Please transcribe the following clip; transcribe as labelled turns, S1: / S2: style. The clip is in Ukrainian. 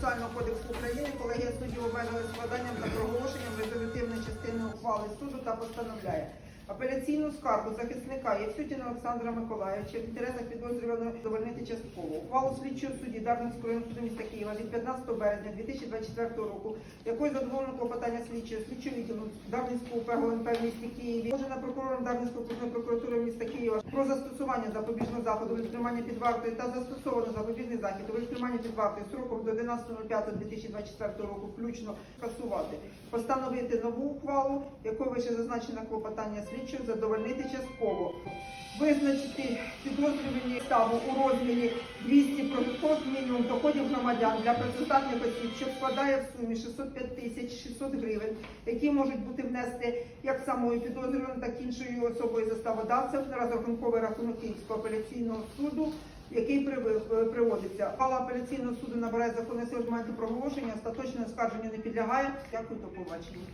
S1: процесуального кодексу України колегія суддів обмежує складанням та проголошенням резолютивної частини ухвали суду та постановляє апеляційну скаргу захисника Євсютіна Олександра Миколаївича в інтересах підозрюваного задовольнити частково. Ухвалу слідчого судді Дарницького суду міста Києва від 15 березня 2024 року, якою задоволено клопотання слідчого слідчого відділу Дарницького УП в місті Києві, положена прокурором Дарницької окружної прокуратури міста Києва про застосування запобіжного заходу тримання під вартою та застосовано запобіжний захід у тримання під вартою строком до 11.05.2024 року включно скасувати, постановити нову ухвалу, якою вище зазначено клопотання слідчого задовольнити частково, визначити підозрювані ставу у розмірі 200 прожиткових мінімум доходів громадян для працездатних осіб, що складає в сумі 605 тисяч 600 гривень, які можуть бути внести як самою підозрюваною, так і іншою особою заставодавцем на розрахунковий рахунок Київського апеляційного суду, який приводиться. Пала апеляційного суду набирає законної сили з моменту проголошення, остаточне оскарження не підлягає. Дякую, до побачення.